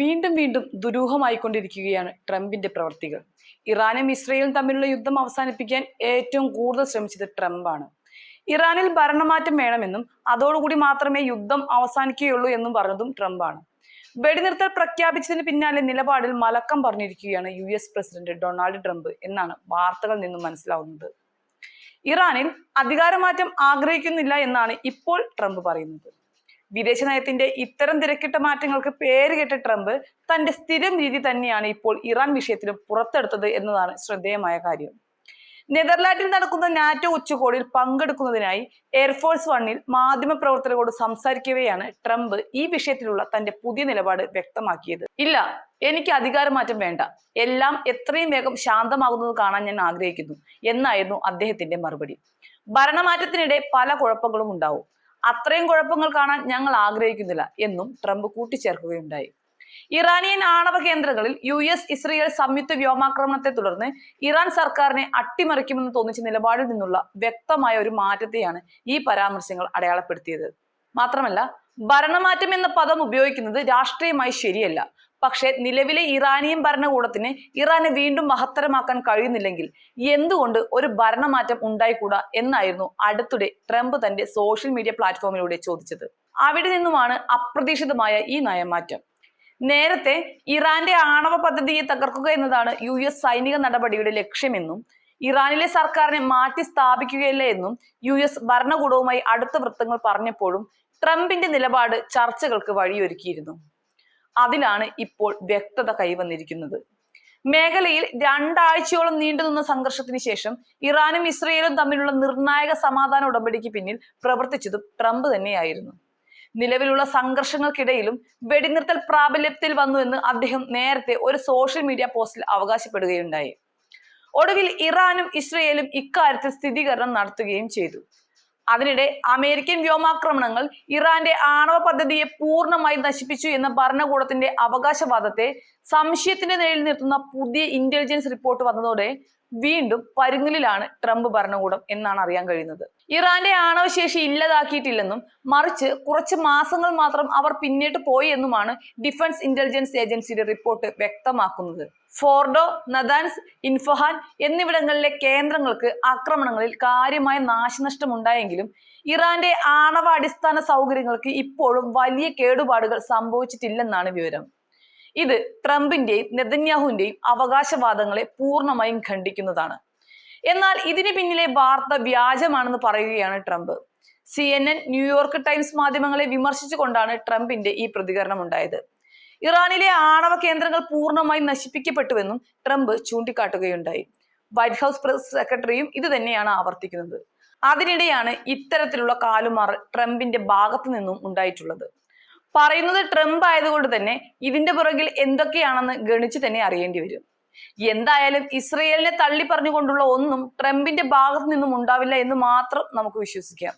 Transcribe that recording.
വീണ്ടും വീണ്ടും ദുരൂഹമായിക്കൊണ്ടിരിക്കുകയാണ് ട്രംപിന്റെ പ്രവർത്തികൾ. ഇറാനും ഇസ്രയേലും തമ്മിലുള്ള യുദ്ധം അവസാനിപ്പിക്കാൻ ഏറ്റവും കൂടുതൽ ശ്രമിച്ചത് ട്രംപാണ്. ഇറാനിൽ ഭരണമാറ്റം വേണമെന്നും അതോടുകൂടി മാത്രമേ യുദ്ധം അവസാനിക്കുകയുള്ളൂ എന്നും പറഞ്ഞതും ട്രംപാണ്. വെടിനിർത്തൽ പ്രഖ്യാപിച്ചതിന് പിന്നാലെ നിലപാടിൽ മലക്കം പറഞ്ഞിരിക്കുകയാണ് U S president Donald Trump എന്നാണ് വാർത്തകൾ നിന്നും മനസ്സിലാവുന്നത്. ഇറാനിൽ അധികാരമാറ്റം ആഗ്രഹിക്കുന്നില്ല എന്നാണ് ഇപ്പോൾ ട്രംപ് പറയുന്നത്. വിദേശ നയത്തിന്റെ ഇത്തരം തിരക്കിട്ട മാറ്റങ്ങൾക്ക് പേരുകെട്ട ട്രംപ് തന്റെ സ്ഥിരം രീതി തന്നെയാണ് ഇപ്പോൾ ഇറാൻ വിഷയത്തിലും പുറത്തെടുത്തത് എന്നതാണ് ശ്രദ്ധേയമായ കാര്യം. നെതർലാൻഡിൽ നടക്കുന്ന നാറ്റോ ഉച്ചകോടിയിൽ പങ്കെടുക്കുന്നതിനായി എയർഫോഴ്സ് വണ്ണിൽ മാധ്യമപ്രവർത്തകരോട് സംസാരിക്കവെയാണ് ട്രംപ് ഈ വിഷയത്തിലുള്ള തന്റെ പുതിയ നിലപാട് വ്യക്തമാക്കിയത്. ഇല്ല എനിക്ക് അധികാരമാറ്റം വേണ്ട. എല്ലാം എത്രയും വേഗം ശാന്തമാകുന്നത് കാണാൻ ഞാൻ ആഗ്രഹിക്കുന്നു. എന്നായിരുന്നു അദ്ദേഹത്തിന്റെ മറുപടി. ഭരണമാറ്റത്തിനിടെ പല കുഴപ്പങ്ങളും ഉണ്ടാവും. അത്രയും കുഴപ്പങ്ങൾ കാണാൻ ഞങ്ങൾ ആഗ്രഹിക്കുന്നില്ല എന്നും ട്രംപ് കൂട്ടിച്ചേർക്കുകയുണ്ടായി. ഇറാനിയൻ ആണവ കേന്ദ്രങ്ങളിൽ യു എസ് ഇസ്രയേൽ സംയുക്ത വ്യോമാക്രമണത്തെ തുടർന്ന് ഇറാൻ സർക്കാരിനെ അട്ടിമറിക്കുമെന്ന് തോന്നിച്ച നിലപാടിൽ നിന്നുള്ള വ്യക്തമായ ഒരു മാറ്റത്തെയാണ് ഈ പരാമർശങ്ങൾ അടയാളപ്പെടുത്തിയത്. മാത്രമല്ല ഭരണമാറ്റം എന്ന പദം ഉപയോഗിക്കുന്നത് രാഷ്ട്രീയമായി ശരിയല്ല. പക്ഷേ നിലവിലെ ഇറാനിയൻ ഭരണകൂടത്തിന് ഇറാനെ വീണ്ടും മഹത്തരമാക്കാൻ കഴിയുന്നില്ലെങ്കിൽ എന്തുകൊണ്ട് ഒരു ഭരണമാറ്റം ഉണ്ടായിക്കൂടാ എന്നായിരുന്നു അടുത്തിടെ ട്രംപ് തന്റെ സോഷ്യൽ മീഡിയ പ്ലാറ്റ്ഫോമിലൂടെ ചോദിച്ചത്. അവിടെ നിന്നുമാണ് അപ്രതീക്ഷിതമായ ഈ നയമാറ്റം. നേരത്തെ ഇറാന്റെ ആണവ പദ്ധതിയെ തകർക്കുക എന്നതാണ് യു എസ് സൈനിക നടപടിയുടെ ലക്ഷ്യമെന്നും ഇറാനിലെ സർക്കാരിനെ മാറ്റി സ്ഥാപിക്കുകയല്ല എന്നും യു എസ് ഭരണകൂടവുമായി അടുത്ത വൃത്തങ്ങൾ പറഞ്ഞപ്പോഴും ട്രംപിന്റെ നിലപാട് ചർച്ചകൾക്ക് വഴിയൊരുക്കിയിരുന്നു. അതിലാണ് ഇപ്പോൾ വ്യക്തത കൈവന്നിരിക്കുന്നത്. മേഖലയിൽ രണ്ടാഴ്ചയോളം നീണ്ടുനിന്ന സംഘർഷത്തിന് ശേഷം ഇറാനും ഇസ്രയേലും തമ്മിലുള്ള നിർണായക സമാധാന ഉടമ്പടിക്ക് പിന്നിൽ പ്രവർത്തിച്ചതും ട്രംപ് തന്നെയായിരുന്നു. നിലവിലുള്ള സംഘർഷങ്ങൾക്കിടയിലും വെടിനിർത്തൽ പ്രാബല്യത്തിൽ വന്നു എന്ന് അദ്ദേഹം നേരത്തെ ഒരു സോഷ്യൽ മീഡിയ പോസ്റ്റിൽ അവകാശപ്പെടുകയുണ്ടായി. ഒടുവിൽ ഇറാനും ഇസ്രയേലും ഇക്കാര്യത്തിൽ സ്ഥിരീകരണം നടത്തുകയും ചെയ്തു. അതിനിടെ അമേരിക്കൻ വ്യോമാക്രമണങ്ങൾ ഇറാന്റെ ആണവ പദ്ധതിയെ പൂർണമായി നശിപ്പിച്ചു എന്ന ഭരണകൂടത്തിന്റെ അവകാശവാദത്തെ സംശയത്തിന്റെ നിഴലിൽ നിർത്തുന്ന പുതിയ ഇന്റലിജൻസ് റിപ്പോർട്ട് വന്നതോടെ വീണ്ടും പരുങ്ങലിലാണ് ട്രംപ് ഭരണകൂടം എന്നാണ് അറിയാൻ കഴിയുന്നത്. ഇറാന്റെ ആണവശേഷി ഇല്ലാതാക്കിയിട്ടില്ലെന്നും മറിച്ച് കുറച്ച് മാസങ്ങൾ മാത്രം അവർ പിന്നീട് പോയി എന്നുമാണ് ഡിഫൻസ് ഇന്റലിജൻസ് ഏജൻസിയുടെ റിപ്പോർട്ട് വ്യക്തമാക്കുന്നത്. ഫോർഡോ നദാൻസ് ഇൻഫഹാൻ എന്നിവിടങ്ങളിലെ കേന്ദ്രങ്ങൾക്ക് ആക്രമണങ്ങളിൽ കാര്യമായ നാശനഷ്ടമുണ്ടായെങ്കിലും ഇറാന്റെ ആണവ അടിസ്ഥാന സൗകര്യങ്ങൾക്ക് ഇപ്പോഴും വലിയ കേടുപാടുകൾ സംഭവിച്ചിട്ടില്ലെന്നാണ് വിവരം. ഇത് ട്രംപിന്റെയും നെതന്യാഹുവിന്റെയും അവകാശവാദങ്ങളെ പൂർണമായും ഖണ്ഡിക്കുന്നതാണ്. എന്നാൽ ഇതിന് പിന്നിലെ വാർത്ത വ്യാജമാണെന്ന് പറയുകയാണ് Trump. C N N New York Times മാധ്യമങ്ങളെ വിമർശിച്ചുകൊണ്ടാണ് ട്രംപിന്റെ ഈ പ്രതികരണം ഉണ്ടായത് ഇറാനിലെ ആണവ കേന്ദ്രങ്ങൾ പൂർണമായി നശിപ്പിക്കപ്പെട്ടുവെന്നും ട്രംപ് ചൂണ്ടിക്കാട്ടുകയുണ്ടായി. വൈറ്റ് ഹൗസ് പ്രസ് സെക്രട്ടറിയും ഇത് തന്നെയാണ് ആവർത്തിക്കുന്നത്. അതിനിടെയാണ് ഇത്തരത്തിലുള്ള കാലുമാർ ട്രംപിന്റെ ഭാഗത്തു നിന്നും ഉണ്ടായിട്ടുള്ളത്. പറയുന്നത് ട്രംപ് ആയതുകൊണ്ട് തന്നെ ഇതിന്റെ പുറകിൽ എന്തൊക്കെയാണെന്ന് ഗണിച്ച് തന്നെ അറിയേണ്ടി വരും. എന്തായാലും ഇസ്രയേലിനെ തള്ളി പറഞ്ഞുകൊണ്ടുള്ള ഒന്നും ട്രംപിന്റെ ഭാഗത്തു നിന്നും ഉണ്ടാവില്ല എന്ന് മാത്രം നമുക്ക് വിശ്വസിക്കാം.